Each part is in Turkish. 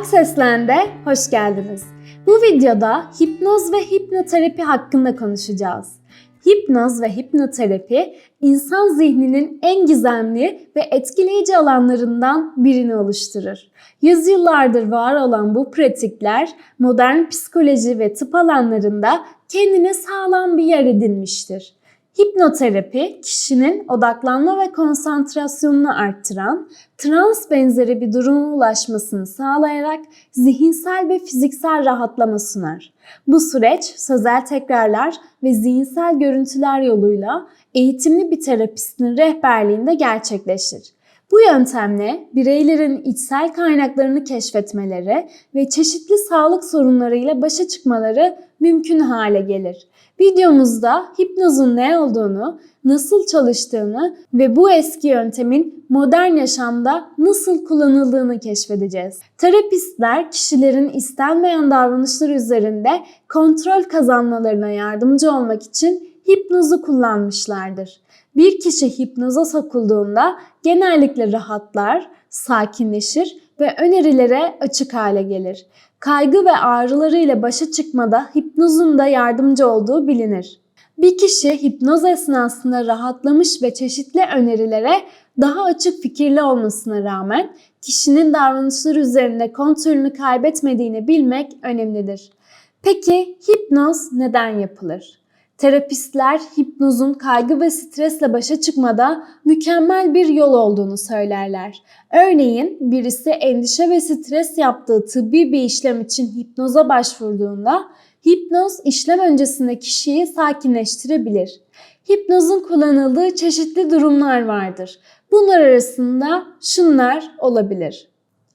Akseslen'de hoş geldiniz. Bu videoda hipnoz ve hipnoterapi hakkında konuşacağız. Hipnoz ve hipnoterapi insan zihninin en gizemli ve etkileyici alanlarından birini oluşturur. Yüzyıllardır var olan bu pratikler modern psikoloji ve tıp alanlarında kendine sağlam bir yer edinmiştir. Hipnoterapi kişinin odaklanma ve konsantrasyonunu arttıran, trans benzeri bir duruma ulaşmasını sağlayarak zihinsel ve fiziksel rahatlama sunar. Bu süreç sözel tekrarlar ve zihinsel görüntüler yoluyla eğitimli bir terapistin rehberliğinde gerçekleşir. Bu yöntemle bireylerin içsel kaynaklarını keşfetmeleri ve çeşitli sağlık sorunlarıyla başa çıkmaları mümkün hale gelir. Videomuzda hipnozun ne olduğunu, nasıl çalıştığını ve bu eski yöntemin modern yaşamda nasıl kullanıldığını keşfedeceğiz. Terapistler kişilerin istenmeyen davranışları üzerinde kontrol kazanmalarına yardımcı olmak için hipnozu kullanmışlardır. Bir kişi hipnoza sokulduğunda genellikle rahatlar, sakinleşir ve önerilere açık hale gelir. Kaygı ve ağrılarıyla başa çıkmada hipnozun da yardımcı olduğu bilinir. Bir kişi hipnoz esnasında rahatlamış ve çeşitli önerilere daha açık fikirli olmasına rağmen kişinin davranışları üzerinde kontrolünü kaybetmediğini bilmek önemlidir. Peki hipnoz neden yapılır? Terapistler hipnozun kaygı ve stresle başa çıkmada mükemmel bir yol olduğunu söylerler. Örneğin birisi endişe ve stres yaptığı tıbbi bir işlem için hipnoza başvurduğunda hipnoz işlem öncesinde kişiyi sakinleştirebilir. Hipnozun kullanıldığı çeşitli durumlar vardır. Bunlar arasında şunlar olabilir.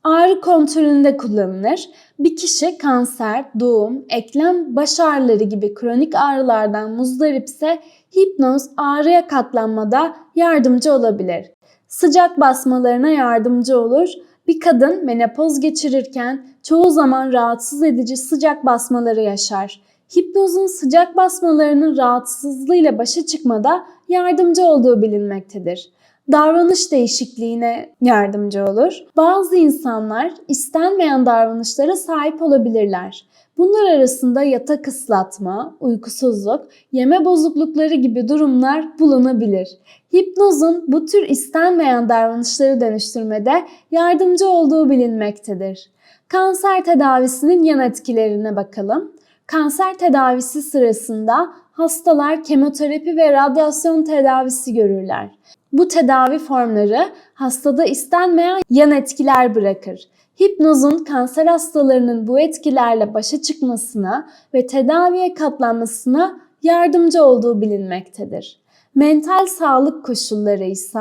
Ağrı kontrolünde kullanılır. Bir kişi kanser, doğum, eklem, baş ağrıları gibi kronik ağrılardan muzdaripse hipnoz ağrıya katlanmada yardımcı olabilir. Sıcak basmalarına yardımcı olur. Bir kadın menopoz geçirirken çoğu zaman rahatsız edici sıcak basmaları yaşar. Hipnozun sıcak basmalarının rahatsızlığıyla başa çıkmada yardımcı olduğu bilinmektedir davranış değişikliğine yardımcı olur. Bazı insanlar istenmeyen davranışlara sahip olabilirler. Bunlar arasında yatak ıslatma, uykusuzluk, yeme bozuklukları gibi durumlar bulunabilir. Hipnozun bu tür istenmeyen davranışları dönüştürmede yardımcı olduğu bilinmektedir. Kanser tedavisinin yan etkilerine bakalım. Kanser tedavisi sırasında hastalar kemoterapi ve radyasyon tedavisi görürler. Bu tedavi formları hastada istenmeyen yan etkiler bırakır. Hipnozun kanser hastalarının bu etkilerle başa çıkmasına ve tedaviye katlanmasına yardımcı olduğu bilinmektedir. Mental sağlık koşulları ise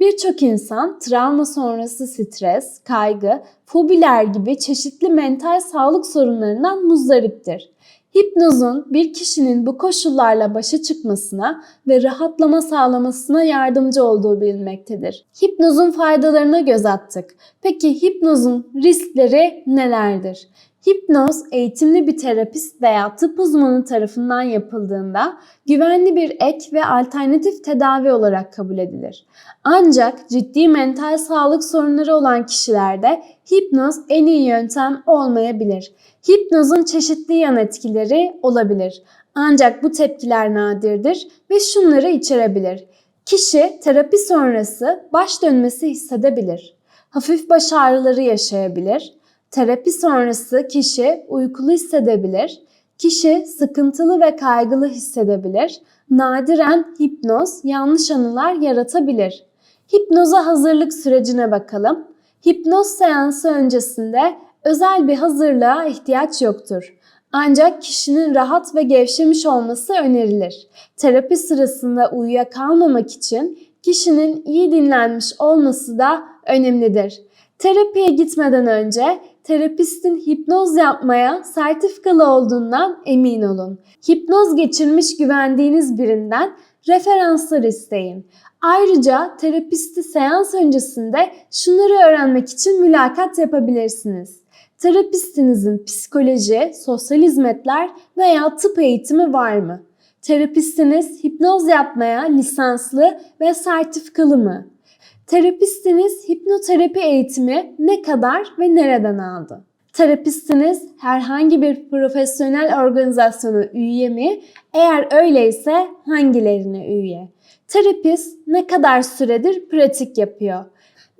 birçok insan travma sonrası stres, kaygı, fobiler gibi çeşitli mental sağlık sorunlarından muzdariptir. Hipnozun bir kişinin bu koşullarla başa çıkmasına ve rahatlama sağlamasına yardımcı olduğu bilinmektedir. Hipnozun faydalarına göz attık. Peki hipnozun riskleri nelerdir? Hipnoz eğitimli bir terapist veya tıp uzmanı tarafından yapıldığında güvenli bir ek ve alternatif tedavi olarak kabul edilir. Ancak ciddi mental sağlık sorunları olan kişilerde hipnoz en iyi yöntem olmayabilir. Hipnozun çeşitli yan etkileri olabilir. Ancak bu tepkiler nadirdir ve şunları içerebilir. Kişi terapi sonrası baş dönmesi hissedebilir. Hafif baş ağrıları yaşayabilir Terapi sonrası kişi uykulu hissedebilir, kişi sıkıntılı ve kaygılı hissedebilir, nadiren hipnoz yanlış anılar yaratabilir. Hipnoza hazırlık sürecine bakalım. Hipnoz seansı öncesinde özel bir hazırlığa ihtiyaç yoktur. Ancak kişinin rahat ve gevşemiş olması önerilir. Terapi sırasında uyuyakalmamak için kişinin iyi dinlenmiş olması da önemlidir. Terapiye gitmeden önce terapistin hipnoz yapmaya sertifikalı olduğundan emin olun. Hipnoz geçirmiş güvendiğiniz birinden referanslar isteyin. Ayrıca terapisti seans öncesinde şunları öğrenmek için mülakat yapabilirsiniz. Terapistinizin psikoloji, sosyal hizmetler veya tıp eğitimi var mı? Terapistiniz hipnoz yapmaya lisanslı ve sertifikalı mı? Terapistiniz hipnoterapi eğitimi ne kadar ve nereden aldı? Terapistiniz herhangi bir profesyonel organizasyona üye mi? Eğer öyleyse hangilerine üye? Terapist ne kadar süredir pratik yapıyor?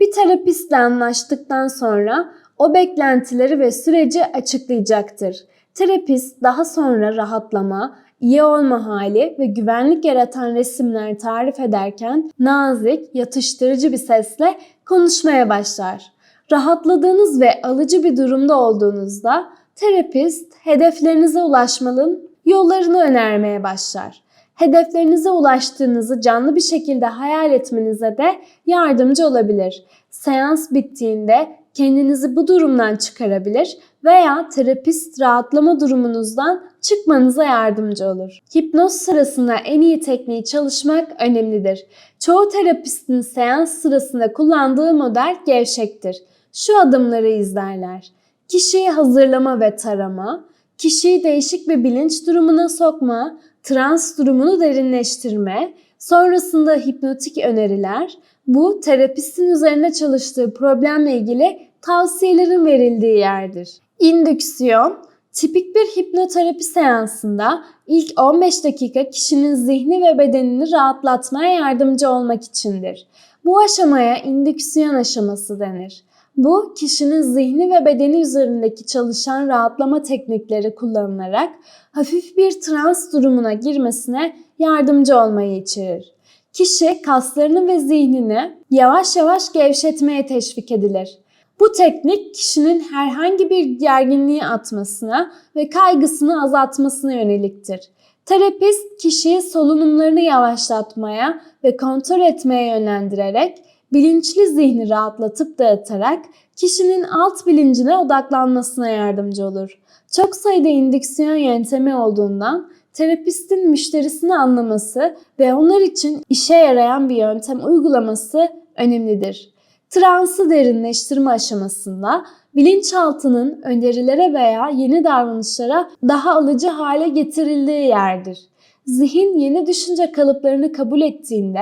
Bir terapistle anlaştıktan sonra o beklentileri ve süreci açıklayacaktır. Terapist daha sonra rahatlama, iyi olma hali ve güvenlik yaratan resimler tarif ederken nazik, yatıştırıcı bir sesle konuşmaya başlar. Rahatladığınız ve alıcı bir durumda olduğunuzda terapist hedeflerinize ulaşmanın yollarını önermeye başlar. Hedeflerinize ulaştığınızı canlı bir şekilde hayal etmenize de yardımcı olabilir. Seans bittiğinde kendinizi bu durumdan çıkarabilir veya terapist rahatlama durumunuzdan çıkmanıza yardımcı olur. Hipnoz sırasında en iyi tekniği çalışmak önemlidir. Çoğu terapistin seans sırasında kullandığı model gevşektir. Şu adımları izlerler. Kişiyi hazırlama ve tarama, kişiyi değişik bir bilinç durumuna sokma, trans durumunu derinleştirme, sonrasında hipnotik öneriler, bu terapistin üzerinde çalıştığı problemle ilgili tavsiyelerin verildiği yerdir. İndüksiyon, tipik bir hipnoterapi seansında ilk 15 dakika kişinin zihni ve bedenini rahatlatmaya yardımcı olmak içindir. Bu aşamaya indüksiyon aşaması denir. Bu kişinin zihni ve bedeni üzerindeki çalışan rahatlama teknikleri kullanılarak hafif bir trans durumuna girmesine yardımcı olmayı içerir. Kişi kaslarını ve zihnini yavaş yavaş gevşetmeye teşvik edilir. Bu teknik kişinin herhangi bir gerginliği atmasına ve kaygısını azaltmasına yöneliktir. Terapist kişiyi solunumlarını yavaşlatmaya ve kontrol etmeye yönlendirerek bilinçli zihni rahatlatıp dağıtarak kişinin alt bilincine odaklanmasına yardımcı olur. Çok sayıda indüksiyon yöntemi olduğundan terapistin müşterisini anlaması ve onlar için işe yarayan bir yöntem uygulaması önemlidir. Transı derinleştirme aşamasında bilinçaltının önerilere veya yeni davranışlara daha alıcı hale getirildiği yerdir. Zihin yeni düşünce kalıplarını kabul ettiğinde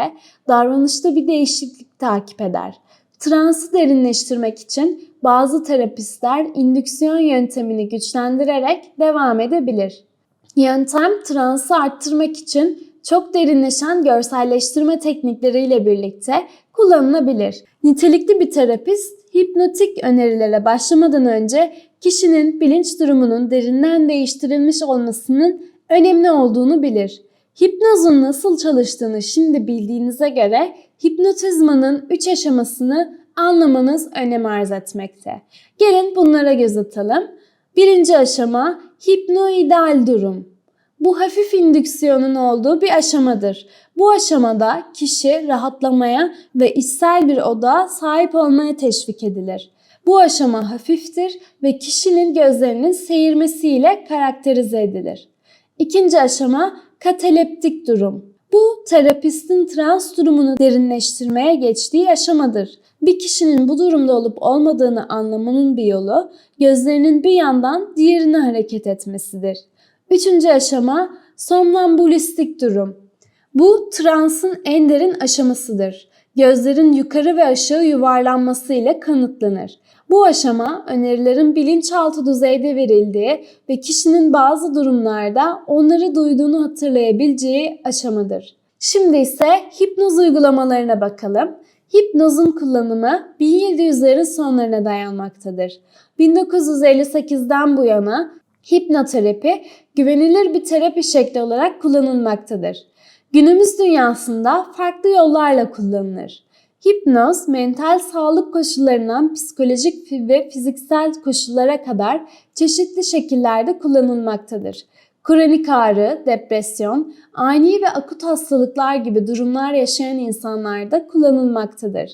davranışta bir değişiklik takip eder. Transı derinleştirmek için bazı terapistler indüksiyon yöntemini güçlendirerek devam edebilir. Yöntem transı arttırmak için çok derinleşen görselleştirme teknikleriyle birlikte kullanılabilir. Nitelikli bir terapist hipnotik önerilere başlamadan önce kişinin bilinç durumunun derinden değiştirilmiş olmasının önemli olduğunu bilir. Hipnozun nasıl çalıştığını şimdi bildiğinize göre hipnotizmanın 3 aşamasını anlamanız önem arz etmekte. Gelin bunlara göz atalım. Birinci aşama hipnoidal durum. Bu hafif indüksiyonun olduğu bir aşamadır. Bu aşamada kişi rahatlamaya ve içsel bir oda sahip olmaya teşvik edilir. Bu aşama hafiftir ve kişinin gözlerinin seyirmesiyle karakterize edilir. İkinci aşama kataleptik durum. Bu terapistin trans durumunu derinleştirmeye geçtiği aşamadır. Bir kişinin bu durumda olup olmadığını anlamanın bir yolu gözlerinin bir yandan diğerine hareket etmesidir. Üçüncü aşama somnambulistik durum. Bu transın en derin aşamasıdır. Gözlerin yukarı ve aşağı yuvarlanması ile kanıtlanır. Bu aşama önerilerin bilinçaltı düzeyde verildiği ve kişinin bazı durumlarda onları duyduğunu hatırlayabileceği aşamadır. Şimdi ise hipnoz uygulamalarına bakalım. Hipnozun kullanımı 1700'lerin sonlarına dayanmaktadır. 1958'den bu yana hipnoterapi güvenilir bir terapi şekli olarak kullanılmaktadır. Günümüz dünyasında farklı yollarla kullanılır. Hipnoz, mental sağlık koşullarından psikolojik ve fiziksel koşullara kadar çeşitli şekillerde kullanılmaktadır. Kronik ağrı, depresyon, ani ve akut hastalıklar gibi durumlar yaşayan insanlarda kullanılmaktadır.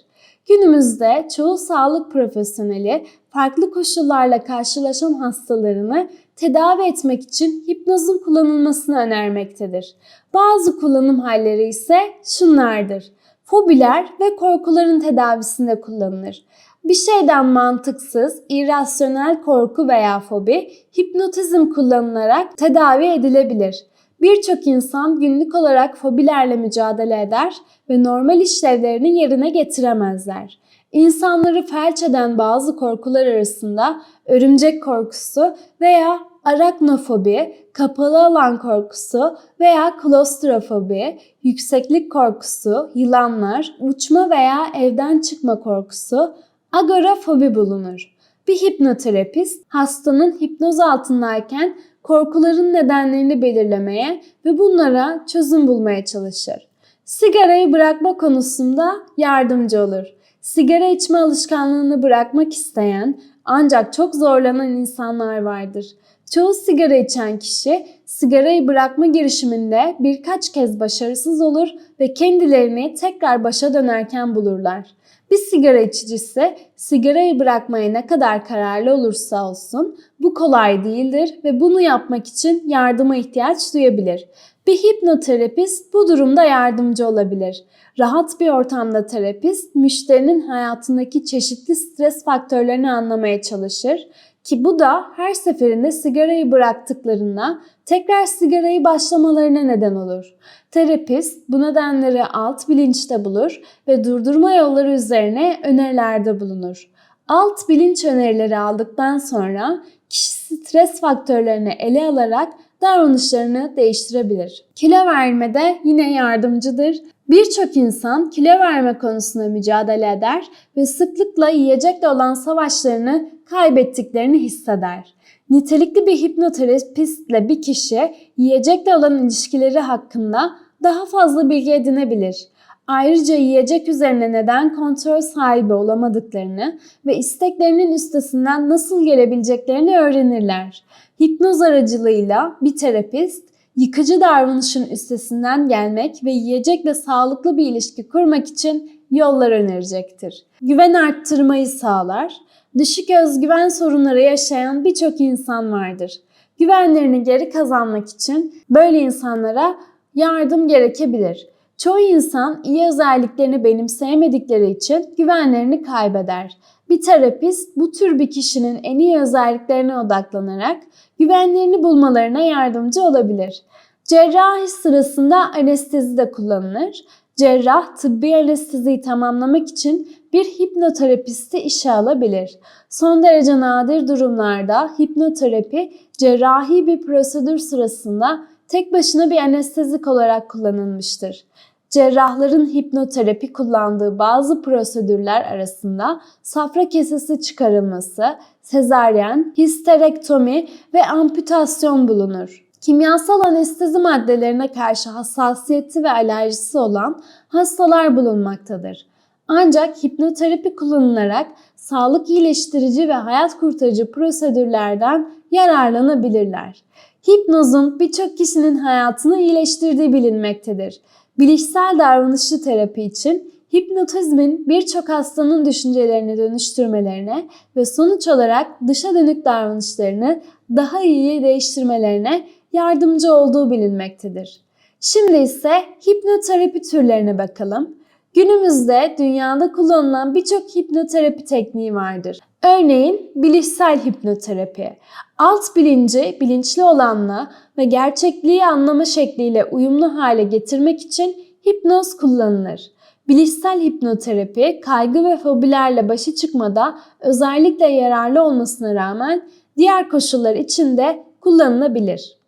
Günümüzde çoğu sağlık profesyoneli farklı koşullarla karşılaşan hastalarını tedavi etmek için hipnozun kullanılmasını önermektedir. Bazı kullanım halleri ise şunlardır. Fobiler ve korkuların tedavisinde kullanılır. Bir şeyden mantıksız, irrasyonel korku veya fobi hipnotizm kullanılarak tedavi edilebilir. Birçok insan günlük olarak fobilerle mücadele eder ve normal işlevlerini yerine getiremezler. İnsanları felç eden bazı korkular arasında örümcek korkusu veya araknofobi, kapalı alan korkusu veya klostrofobi, yükseklik korkusu, yılanlar, uçma veya evden çıkma korkusu, agorafobi bulunur. Bir hipnoterapist hastanın hipnoz altındayken korkuların nedenlerini belirlemeye ve bunlara çözüm bulmaya çalışır. Sigarayı bırakma konusunda yardımcı olur. Sigara içme alışkanlığını bırakmak isteyen ancak çok zorlanan insanlar vardır. Çoğu sigara içen kişi sigarayı bırakma girişiminde birkaç kez başarısız olur ve kendilerini tekrar başa dönerken bulurlar. Bir sigara içicisi sigarayı bırakmaya ne kadar kararlı olursa olsun bu kolay değildir ve bunu yapmak için yardıma ihtiyaç duyabilir. Bir hipnoterapist bu durumda yardımcı olabilir. Rahat bir ortamda terapist müşterinin hayatındaki çeşitli stres faktörlerini anlamaya çalışır ki bu da her seferinde sigarayı bıraktıklarında tekrar sigarayı başlamalarına neden olur. Terapist bu nedenleri alt bilinçte bulur ve durdurma yolları üzerine önerilerde bulunur. Alt bilinç önerileri aldıktan sonra kişi stres faktörlerini ele alarak davranışlarını değiştirebilir. Kilo vermede yine yardımcıdır. Birçok insan kilo verme konusunda mücadele eder ve sıklıkla yiyecekle olan savaşlarını kaybettiklerini hisseder. Nitelikli bir hipnoterapistle bir kişi yiyecekle olan ilişkileri hakkında daha fazla bilgi edinebilir. Ayrıca yiyecek üzerine neden kontrol sahibi olamadıklarını ve isteklerinin üstesinden nasıl gelebileceklerini öğrenirler. Hipnoz aracılığıyla bir terapist yıkıcı davranışın üstesinden gelmek ve yiyecekle sağlıklı bir ilişki kurmak için yollar önerecektir. Güven arttırmayı sağlar. Düşük özgüven sorunları yaşayan birçok insan vardır. Güvenlerini geri kazanmak için böyle insanlara yardım gerekebilir. Çoğu insan iyi özelliklerini benimseyemedikleri için güvenlerini kaybeder. Bir terapist bu tür bir kişinin en iyi özelliklerine odaklanarak güvenlerini bulmalarına yardımcı olabilir. Cerrahi sırasında anestezi de kullanılır. Cerrah tıbbi anesteziyi tamamlamak için bir hipnoterapisti işe alabilir. Son derece nadir durumlarda hipnoterapi cerrahi bir prosedür sırasında tek başına bir anestezik olarak kullanılmıştır. Cerrahların hipnoterapi kullandığı bazı prosedürler arasında safra kesesi çıkarılması, sezaryen, histerektomi ve amputasyon bulunur. Kimyasal anestezi maddelerine karşı hassasiyeti ve alerjisi olan hastalar bulunmaktadır. Ancak hipnoterapi kullanılarak sağlık iyileştirici ve hayat kurtarıcı prosedürlerden yararlanabilirler. Hipnozun birçok kişinin hayatını iyileştirdiği bilinmektedir. Bilişsel davranışçı terapi için hipnotizmin birçok hastanın düşüncelerini dönüştürmelerine ve sonuç olarak dışa dönük davranışlarını daha iyi değiştirmelerine yardımcı olduğu bilinmektedir. Şimdi ise hipnoterapi türlerine bakalım. Günümüzde dünyada kullanılan birçok hipnoterapi tekniği vardır. Örneğin bilişsel hipnoterapi. Alt bilinci bilinçli olanla ve gerçekliği anlama şekliyle uyumlu hale getirmek için hipnoz kullanılır. Bilişsel hipnoterapi kaygı ve fobilerle başa çıkmada özellikle yararlı olmasına rağmen diğer koşullar için de kullanılabilir.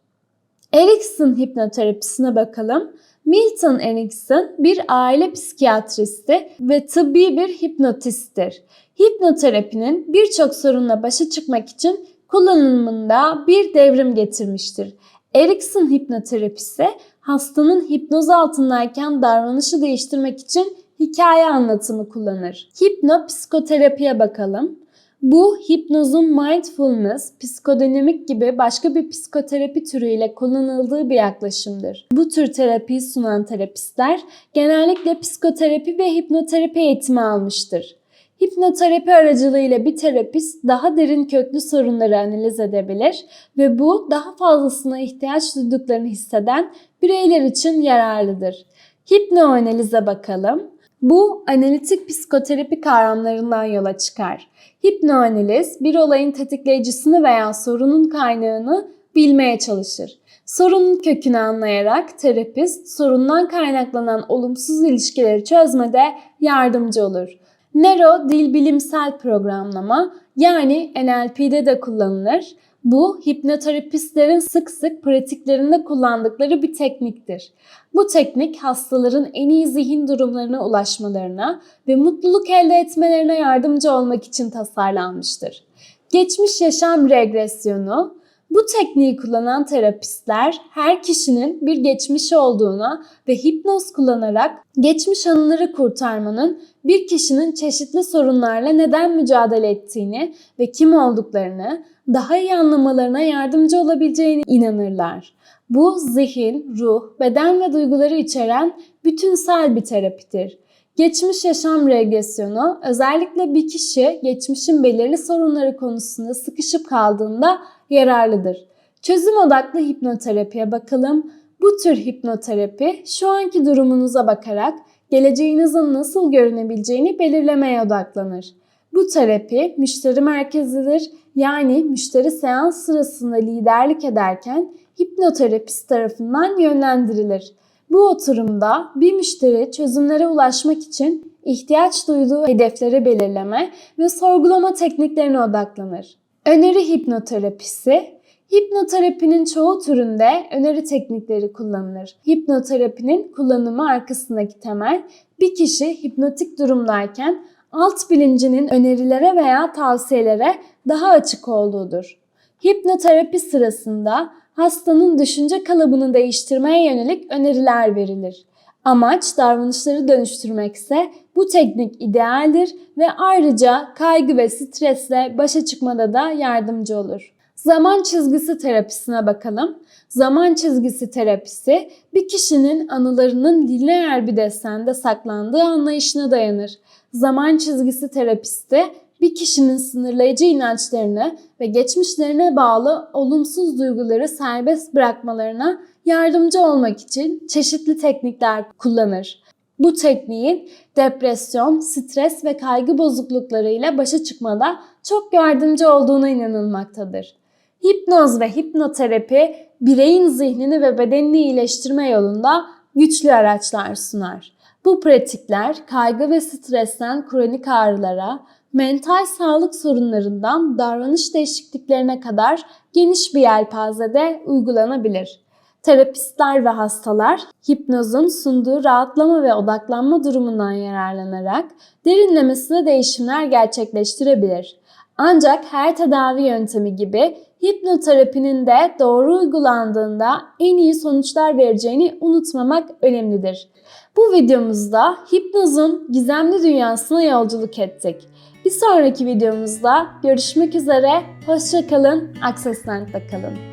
Erikson hipnoterapisine bakalım. Milton Erickson bir aile psikiyatristi ve tıbbi bir hipnotisttir. Hipnoterapinin birçok sorunla başa çıkmak için kullanımında bir devrim getirmiştir. Erikson hipnoterapisi hastanın hipnoz altındayken davranışı değiştirmek için hikaye anlatımı kullanır. Hipnopsikoterapiye bakalım. Bu hipnozun mindfulness, psikodinamik gibi başka bir psikoterapi türüyle kullanıldığı bir yaklaşımdır. Bu tür terapiyi sunan terapistler genellikle psikoterapi ve hipnoterapi eğitimi almıştır. Hipnoterapi aracılığıyla bir terapist daha derin köklü sorunları analiz edebilir ve bu daha fazlasına ihtiyaç duyduklarını hisseden bireyler için yararlıdır. Hipnoanalize bakalım. Bu analitik psikoterapi kavramlarından yola çıkar. Hipnoanaliz bir olayın tetikleyicisini veya sorunun kaynağını bilmeye çalışır. Sorunun kökünü anlayarak terapist sorundan kaynaklanan olumsuz ilişkileri çözmede yardımcı olur. Nero dil bilimsel programlama yani NLP'de de kullanılır. Bu hipnoterapistlerin sık sık pratiklerinde kullandıkları bir tekniktir. Bu teknik hastaların en iyi zihin durumlarına ulaşmalarına ve mutluluk elde etmelerine yardımcı olmak için tasarlanmıştır. Geçmiş yaşam regresyonu bu tekniği kullanan terapistler her kişinin bir geçmişi olduğuna ve hipnoz kullanarak geçmiş anıları kurtarmanın bir kişinin çeşitli sorunlarla neden mücadele ettiğini ve kim olduklarını daha iyi anlamalarına yardımcı olabileceğine inanırlar. Bu zihin, ruh, beden ve duyguları içeren bütünsel bir terapidir. Geçmiş yaşam regresyonu özellikle bir kişi geçmişin belirli sorunları konusunda sıkışıp kaldığında yararlıdır. Çözüm odaklı hipnoterapiye bakalım. Bu tür hipnoterapi şu anki durumunuza bakarak geleceğinizin nasıl görünebileceğini belirlemeye odaklanır. Bu terapi müşteri merkezlidir. Yani müşteri seans sırasında liderlik ederken hipnoterapist tarafından yönlendirilir. Bu oturumda bir müşteri çözümlere ulaşmak için ihtiyaç duyduğu hedefleri belirleme ve sorgulama tekniklerine odaklanır. Öneri hipnoterapisi Hipnoterapinin çoğu türünde öneri teknikleri kullanılır. Hipnoterapinin kullanımı arkasındaki temel bir kişi hipnotik durumdayken alt bilincinin önerilere veya tavsiyelere daha açık olduğudur. Hipnoterapi sırasında hastanın düşünce kalıbını değiştirmeye yönelik öneriler verilir. Amaç davranışları dönüştürmekse bu teknik idealdir ve ayrıca kaygı ve stresle başa çıkmada da yardımcı olur. Zaman çizgisi terapisine bakalım. Zaman çizgisi terapisi bir kişinin anılarının lineer bir desende saklandığı anlayışına dayanır. Zaman çizgisi terapisti bir kişinin sınırlayıcı inançlarını ve geçmişlerine bağlı olumsuz duyguları serbest bırakmalarına yardımcı olmak için çeşitli teknikler kullanır. Bu tekniğin depresyon, stres ve kaygı bozukluklarıyla başa çıkmada çok yardımcı olduğuna inanılmaktadır. Hipnoz ve hipnoterapi bireyin zihnini ve bedenini iyileştirme yolunda güçlü araçlar sunar. Bu pratikler kaygı ve stresten kronik ağrılara, mental sağlık sorunlarından davranış değişikliklerine kadar geniş bir yelpazede uygulanabilir. Terapistler ve hastalar hipnozun sunduğu rahatlama ve odaklanma durumundan yararlanarak derinlemesine değişimler gerçekleştirebilir. Ancak her tedavi yöntemi gibi hipnoterapinin de doğru uygulandığında en iyi sonuçlar vereceğini unutmamak önemlidir. Bu videomuzda hipnozun gizemli dünyasına yolculuk ettik. Bir sonraki videomuzda görüşmek üzere, hoşçakalın, Access kalın.